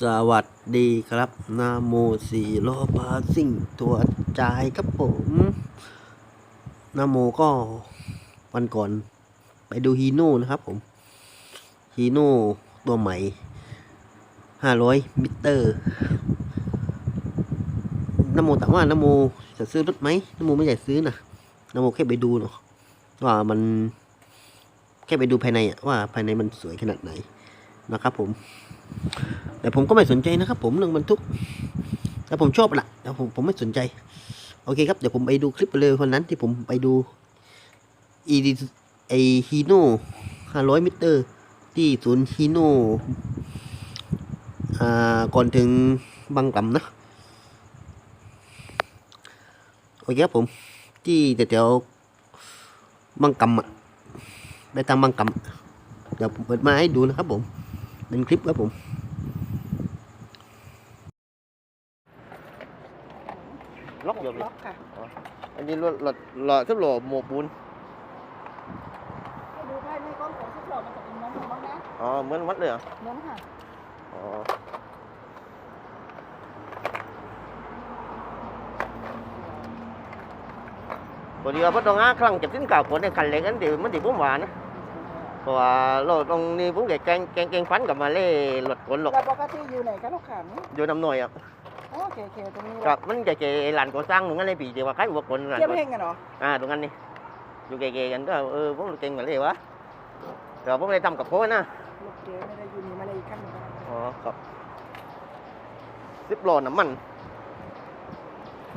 สวัสดีครับ นาโมสี่ล้อพาสิ่งตัวจ่ายครับผม นาโมก็วันก่อน ไปดูฮีโน่นะครับผม ฮีโน่ตัวใหม่ห้าร้อยมิเตอร์ นาโมถามว่านาโมจะซื้อรถไหมนาโมไม่อยากซื้อนะนาโมแค่ไปดูเนาะว่ามัน แค่ไปดูภายในอะว่าภายในมันสวยขนาดไหนนะครับผม แต่ผมก็ไม่สนใจนะครับ ผมเรื่องบรรทุก แต่ผมชอบแหละแต่ผมผมไม่สนใจ โอเคครับ เดี๋ยวผมไปดูคลิปไปเลยคนนั้นที่ผมไปดูอีไอฮีโน่ห้าร้อยมิเตอร์ ที่ศูนย์ฮีโน่ก่อนถึงบางกล่ำนะ โอเคครับผม ที่แถวๆบางกำอะไปทางบางกำอะเดี๋ยวผมเปิดมาให้ดูนะครับผม เป็นคลิปครับผม ล็อกอยู่เลยล็อกค่ะอันนี้รถรถรถทุบหล่อโมปูนดูภายในกล้องของสุดหล่อมันจะเป็นน้องน้องนะอ๋อเหมือนวัดเลยเหรอน้องค่ะอ๋อพอดีว่าพอตรงอ้าครั้งจะทิ้งเก่าคนในคันเล็กนั้นเดี๋ยวมันเดี๋ยวผมว่านะเพราะว่าเราตรงนี้ผมแกแกงแกงแกงฟันกับมาเล่รถขนหรอกแล้วปกติอยู่ไหนคะลูกขันอยู่น้ำหน่อยอะ โอเคโอเคตรงนี้ครับมันแกแกหลานก่อสร้างตรงนั้นเลยปีเดียวว่าใครอุปกรณ์หลานเทียบก่อเพ่งกันเหรออ่าตรงนั้นนี่อยู่แกๆกันก็เออผมเก่งมาเลยวะเดี๋ยวผมเลยทำกับโค้นะลูกเดียวไม่ได้อยู่นี่มาเลยอีกขั้นหนึ่งอ๋อครับสิบโลน้ำมัน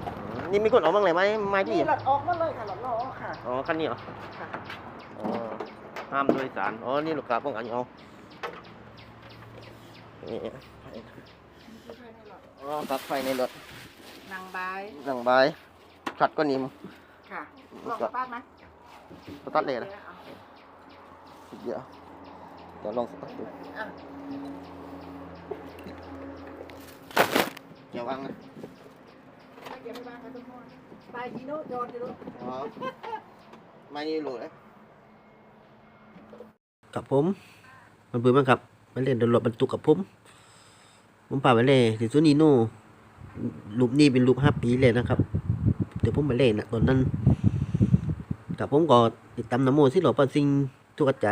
อืมนี่มีคนออกบ้างเลยไหมไม่ที่นี่หลอดออกมาเลยค่ะหลอดออกค่ะอ๋อคันนี้เหรอค่ะอ๋อห้ามโดยสารอ๋อนี่ลูกค้าป้องกันเอานี่ อดอ๋อปลั๊กไฟในรถนางบายหนังใบายช็อตก็นิ่มค่ะลองกลับบ้านไหมสตาร์ทเลยนะอาเดี๋ยวเดี๋ยวลองสตาร์ทดูอะเดี๋ยววางนะไม่เก็บไม่บ้านค่ะทุกคนไปทีโน่จอดอยู่ลูกอ๋อไม่นี่โหลดนะ กับผม มันเบื่อมากครับไปเล่นโดนรถบรรทุกกับผม ผมพาไปเล่นที่ซูนีโน่รูปนี้เป็นรูปห้าปีเลยนะครับ เดี๋ยวผมไปเล่นนะตอนนั้นกับผมก็ติดตามนโมที่หลอปันซิงทุกกระจ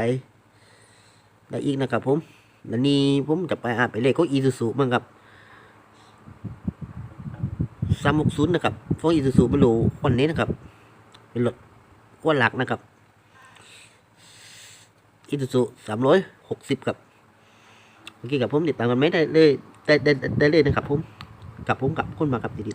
ได้อีกนะครับผมแล้วนี้ผมจะไปอาไปเล่ก็อีซูซูมั้งครับสามหกศูนย์นะครับฟองอีซูซูไม่รู้วันนี้นะครับ เป็นรถกว่าหลักนะครับอีซูซูสามร้อยหกสิบครับโอเคกับผมติดตามกันไหมได้เลย ได้ได้ได้เลยนะครับผมกับผมกับคนมากับดิ๊